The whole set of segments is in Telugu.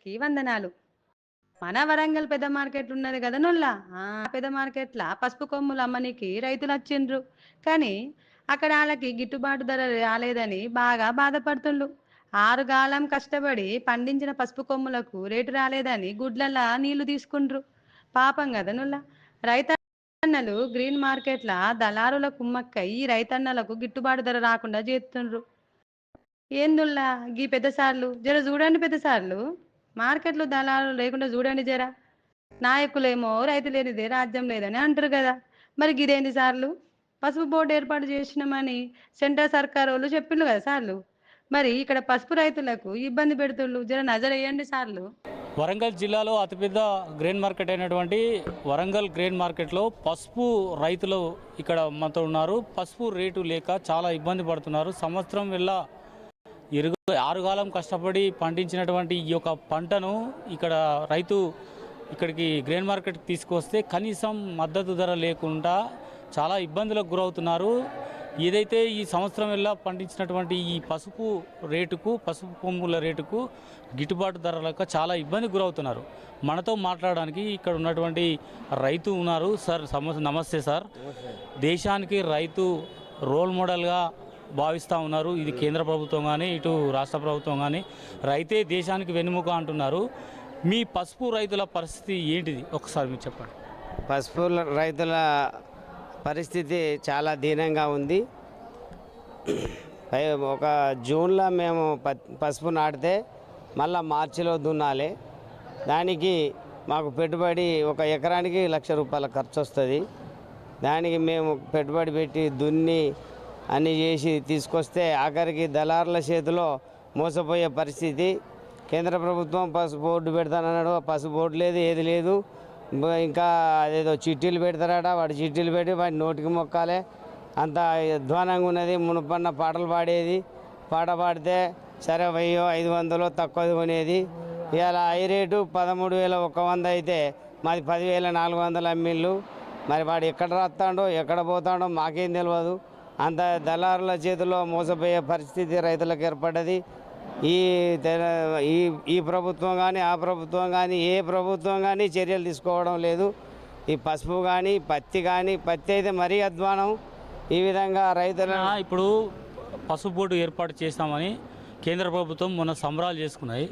అందరికీ వందనాలు. మన వరంగల్ పెద్ద మార్కెట్ ఉన్నది కదా నొల్లా? ఆ పెద్ద మార్కెట్ల? పసుపు కొమ్ములు అమ్మనికి రైతులు వచ్చిండ్రు. కానీ అక్కడ వాళ్ళకి గిట్టుబాటు ధర రాలేదని బాగా బాధపడుతుండ్రు. ఆరుగాలం కష్టపడి పండించిన పసుపు కొమ్ములకు రేటు రాలేదని గుడ్లలా నీళ్ళు తీసుకుండ్రు. పాపం కదా నుల్లా? రైతన్నలు గ్రీన్ మార్కెట్ల దళారుల కుమ్మక్కై ఈ రైతన్నలకు గిట్టుబాటు ధర రాకుండా చేస్తుండ్రు. ఏందుల్లా గీ పెద్దసార్లు జర చూడండి పెద్దసార్లు మార్కెట్లో దళాలు లేకుండా చూడండి జరా. నాయకులేమో రైతు లేనిదే రాజ్యం లేదని అంటారు కదా. మరి గిదేంది సార్లు? పసుపు బోర్డు ఏర్పాటు చేసినామని సెంట్రల్ సర్కార్ వాళ్ళు చెప్పిండ్రు కదా సార్లు. మరి ఇక్కడ పసుపు రైతులకు ఇబ్బంది పెడుతుండ్రు. జర నజర వేయండి సార్లు. వరంగల్ జిల్లాలో అతిపెద్ద గ్రెయిన్ మార్కెట్ అయినటువంటి వరంగల్ గ్రెయిన్ మార్కెట్లో పసుపు రైతులు ఇక్కడ మనతో ఉన్నారు. పసుపు రేటు లేక చాలా ఇబ్బంది పడుతున్నారు. సంవత్సరం వెళ్ళ ఎరుగు ఆరుగాలం కష్టపడి పండించినటువంటి ఈ యొక్క పంటను ఇక్కడ రైతు ఇక్కడికి గ్రెయిన్ మార్కెట్కి తీసుకొస్తే కనీసం మద్దతు ధర లేకుండా చాలా ఇబ్బందులకు గురవుతున్నారు. ఏదైతే ఈ సంవత్సరం వెళ్ళా పండించినటువంటి ఈ పసుపు రేటుకు పసుపు కొమ్ముల రేటుకు గిట్టుబాటు ధర లేక చాలా ఇబ్బంది గురవుతున్నారు. మనతో మాట్లాడడానికి ఇక్కడ ఉన్నటువంటి రైతు ఉన్నారు. సార్ నమస్తే సార్. దేశానికి రైతు రోల్ మోడల్గా భావిస్తూ ఉన్నారు. ఇది కేంద్ర ప్రభుత్వం కానీ ఇటు రాష్ట్ర ప్రభుత్వం కానీ రైతే దేశానికి వెన్నుముక అంటున్నారు. మీ పసుపు రైతుల పరిస్థితి ఏంటిది? ఒకసారి మీరు చెప్పండి. పసుపు రైతుల పరిస్థితి చాలా దీనంగా ఉంది. ఒక జూన్లో మేము ప- పసుపు నాటితే మళ్ళీ మార్చిలో దున్నాలి. దానికి మాకు పెట్టుబడి ఒక ఎకరానికి లక్ష రూపాయల ఖర్చు వస్తుంది దానికి మేము పెట్టుబడి పెట్టి దున్ని అన్నీ చేసి తీసుకొస్తే ఆఖరికి దళారుల చేతిలో మోసపోయే పరిస్థితి. కేంద్ర ప్రభుత్వం పసు బోర్డు పెడతానన్నాడు. పసు పసుపు బోర్డు లేదు ఏది లేదు. ఇంకా అదేదో చిట్టీలు పెడతారట. వాడు చిట్టీలు పెట్టి వాడి నోటికి మొక్కాలే. అంత అధ్వానంగా ఉన్నది. మునుపన్న పాటలు పాడేది. పాట పాడితే సరే వెయ్యో ఐదు వందలు తక్కువ కొనేది. ఇలా ఐ రేటు పదమూడు వేల ఒక వంద అయితే మాది పదివేల నాలుగు వందల అమ్మిళ్ళు. మరి వాడు ఎక్కడ రాస్తాడో ఎక్కడ పోతాడో మాకేం తెలియదు అంత దళారుల చేతిలో మోసపోయే పరిస్థితి రైతులకు ఏర్పడ్డది. ఈ ఈ ఈ ప్రభుత్వం కానీ ఆ ప్రభుత్వం కానీ ఏ ప్రభుత్వం కానీ చర్యలు తీసుకోవడం లేదు. ఈ పసుపు కానీ పత్తి కానీ పత్తి అయితే మరీ అధ్వానం. ఈ విధంగా రైతుల ఇప్పుడు పసుపు బోర్డు ఏర్పాటు చేస్తామని కేంద్ర ప్రభుత్వం మొన్న సంబరాలు చేసుకున్నాయి.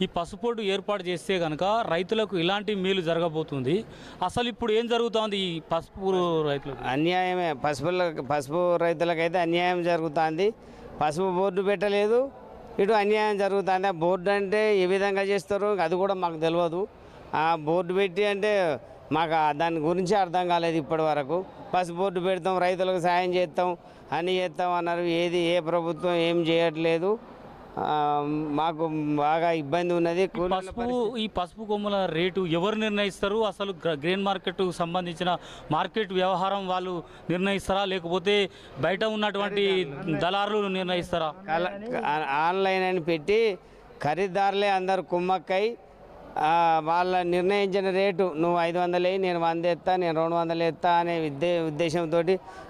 ఈ పసుపోటు ఏర్పాటు చేస్తే కనుక రైతులకు ఇలాంటి మేలు జరగబోతుంది. అసలు ఇప్పుడు ఏం జరుగుతోంది ఈ పసుపు రైతులకు? అన్యాయమే. పసుపు పసుపు రైతులకైతే అన్యాయం జరుగుతుంది. పసుపు బోర్డు పెట్టలేదు. ఇటు అన్యాయం జరుగుతుంది. ఆ బోర్డు అంటే ఏ విధంగా చేస్తారు అది కూడా మాకు తెలియదు ఆ బోర్డు పెట్టి అంటే మాకు దాని గురించి అర్థం కాలేదు ఇప్పటి వరకు. పసుపు బోర్డు పెడతాం రైతులకు సాయం చేస్తాం అని చేస్తాం అన్నారు. ఏది ఏ ప్రభుత్వం ఏం చేయట్లేదు. మాకు బాగా ఇబ్బంది ఉన్నది పసుపు ఈ పసుపు కొమ్ముల రేటు ఎవరు నిర్ణయిస్తారు? అసలు గ్ర- గ్రెయిన్ మార్కెట్ సంబంధించిన మార్కెట్ వ్యవహారం వాళ్ళు నిర్ణయిస్తారా? లేకపోతే బయట ఉన్నటువంటి దళారులు నిర్ణయిస్తారా? ఆన్లైన్ అని పెట్టి ఖరీదారులే అందరు కుమ్మక్కై వాళ్ళ నిర్ణయించిన రేటు నువ్వు ఐదు వందలు వేయి నేను వంద ఎత్తా నేను రెండు వందలు ఎత్తా అనే ఉద్దే ఉద్దేశంతో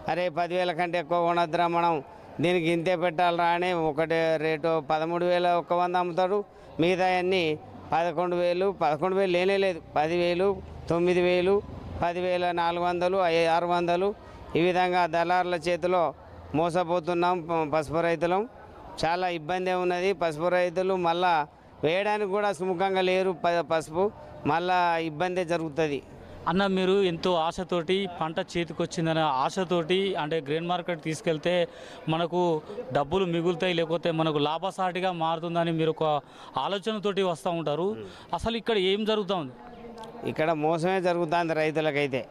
అరే పదివేల కంటే ఎక్కువ కొనద్దురా మనం. దీనికి ఇంతే పెట్టాలరా అని ఒకటే రేటు పదమూడు వేల ఒక్క వంద అమ్ముతాడు. మిగతా అన్నీ పదకొండు వేలు పదకొండు వేలు లేనే లేదు. పదివేలు తొమ్మిది వేలు పదివేల నాలుగు వందలు ఆరు వందలు. ఈ విధంగా దళారుల చేతిలో మోసపోతున్నాం పసుపు రైతులం. చాలా ఇబ్బంది ఉన్నది. పసుపు రైతులు మళ్ళా వేయడానికి కూడా సుముఖంగా లేరు ప- పసుపు. మళ్ళా ఇబ్బంది జరుగుతుంది. అన్న మీరు ఎంతో ఆశతోటి పంట చేతికొచ్చిందనే ఆశతోటి అంటే గ్రెయిన్ మార్కెట్ తీసుకెళ్తే మనకు డబ్బులు మిగులుతాయి లేకపోతే మనకు లాభసాటిగా మారుతుందని మీరు ఒక ఆలోచనతోటి వస్తూ ఉంటారు. అసలు ఇక్కడ ఏం జరుగుతుంది ఇక్కడ మోసమే జరుగుతుంది రైతులకైతే.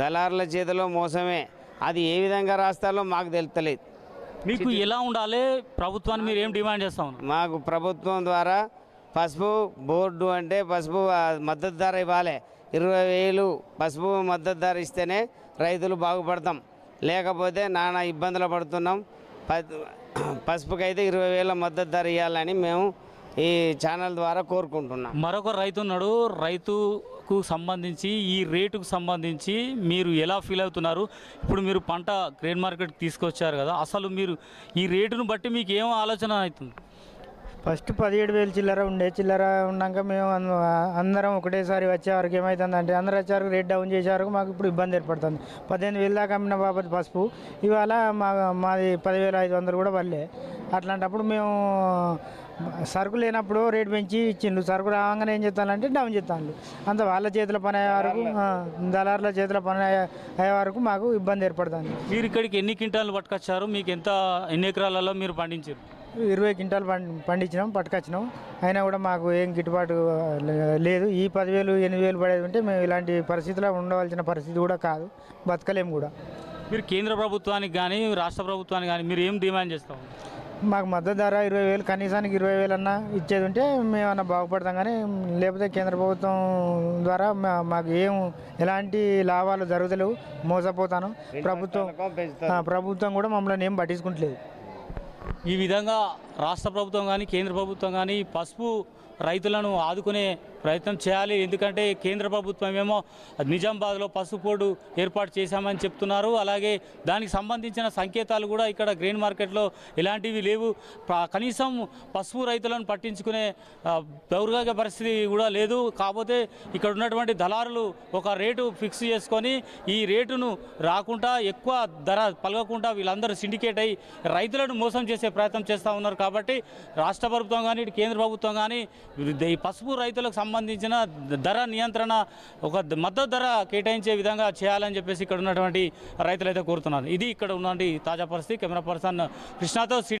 దళారుల చేతిలో మోసమే. అది ఏ విధంగా రాస్తారో మాకు తెలుస్తలేదు మీకు ఎలా ఉండాలి? ప్రభుత్వాన్ని మీరు ఏం డిమాండ్ చేస్తా మాకు ప్రభుత్వం ద్వారా పసుపు బోర్డు అంటే పసుపు మద్దతు ధర ఇవ్వాలి. ఇరవై వేలు పసుపు మద్దతు ధర ఇస్తేనే రైతులు బాగుపడతాం. లేకపోతే నానా ఇబ్బందులు పడుతున్నాం. ప- పసుపుకైతే ఇరవై వేల మద్దతు ధర ఇవ్వాలని మేము ఈ ఛానల్ ద్వారా కోరుకుంటున్నాం. మరొక రైతు ఉన్నాడు. రైతుకు సంబంధించి ఈ రేటుకు సంబంధించి మీరు ఎలా ఫీల్ అవుతున్నారు? ఇప్పుడు మీరు పంట గ్రెయిన్ మార్కెట్కి తీసుకొచ్చారు కదా అసలు మీరు ఈ రేటును బట్టి మీకు ఏం ఆలోచన అవుతుంది? ఫస్ట్ పదిహేడు వేలు చిల్లర ఉండే. చిల్లర ఉన్నాక మేము అంద- అందరం ఒకటేసారి వచ్చే వరకు ఏమవుతుందంటే అందరు వచ్చేవరకు రేట్ డౌన్ చేసే వరకు మాకు ఇప్పుడు ఇబ్బంది ఏర్పడుతుంది. పద్దెనిమిది వేలు దాకా అమ్మిన బాబతి పసుపు. ఇవాళ మా మాది పదివేల ఐదు వందలు కూడా పడలే. అట్లాంటప్పుడు మేము సరుకు లేనప్పుడు రేట్ పెంచి ఇచ్చిండు సరుకు రాగానే ఏం చేస్తానంటే డౌన్ చేస్తాను అంత వాళ్ళ చేతుల పని అయ్యే వరకు దళారుల చేతుల పని అయ్యే- అయ్యే వరకు మాకు ఇబ్బంది ఏర్పడుతుంది. మీరు ఇక్కడికి ఎన్ని క్వింటాలు పట్టుకొచ్చారు? మీకు ఎంత ఎన్ని ఎకరాలలో మీరు పండించారు? ఇరవై క్వింటాలు పండి పండించినాం పట్టుకొచ్చినాం. అయినా కూడా మాకు ఏం గిట్టుబాటు లేదు. ఈ పదివేలు ఎనిమిది వేలు పడేది ఉంటే మేము ఇలాంటి పరిస్థితిలో ఉండవలసిన పరిస్థితి కూడా కాదు. బతకలేము కూడా. మీరు కేంద్ర ప్రభుత్వానికి కానీ రాష్ట్ర ప్రభుత్వానికి కానీ మీరు ఏం డిమాండ్ చేస్తాం మాకు మద్దతు ధర ఇరవై వేలు కనీసానికి ఇరవై వేలు అన్నా ఇచ్చేది ఉంటే మేమన్నా బాగుపడతాం కానీ లేకపోతే కేంద్ర ప్రభుత్వం ద్వారా మా- మాకు ఏం ఎలాంటి లాభాలు జరుగుతలేవు. మోసపోతాను. ప్రభుత్వం ప్రభుత్వం కూడా మమ్మల్ని ఏం పట్టించుకుంటలేదు. ఈ విధంగా రాష్ట్ర ప్రభుత్వం కానీ కేంద్ర ప్రభుత్వం కానీ పసుపు రైతులను ఆదుకునే ప్రయత్నం చేయాలి. ఎందుకంటే కేంద్ర ప్రభుత్వం ఏమో నిజామాబాద్లో పసుపు బోర్డు ఏర్పాటు చేశామని చెప్తున్నారు. అలాగే దానికి సంబంధించిన సంకేతాలు కూడా ఇక్కడ గ్రెయిన్ మార్కెట్లో ఇలాంటివి లేవు. కనీసం పసుపు రైతులను పట్టించుకునే ఆ, దౌర్భాగ్య పరిస్థితి కూడా లేదు. కాకపోతే ఇక్కడ ఉన్నటువంటి దళారులు ఒక రేటు ఫిక్స్ చేసుకొని ఈ రేటును రాకుండా ఎక్కువ ధర పలగకుండా వీళ్ళందరూ సిండికేట్ అయ్యి రైతులను మోసం చేసే ప్రయత్నం చేస్తూ ఉన్నారు కాబట్టి రాష్ట్ర ప్రభుత్వం కానీ ఇటు కేంద్ర ప్రభుత్వం కానీ ఈ పసుపు రైతులకు సంబంధించిన ధర నియంత్రణ ఒక మద్దతు ధర కేటాయించే విధంగా చేయాలని చెప్పేసి ఇక్కడ ఉన్నటువంటి రైతులు అయితే కోరుతున్నారు. ఇది ఇక్కడ ఉన్నటువంటి తాజా పరిస్థితి. కెమెరా పర్సన్ కృష్ణతో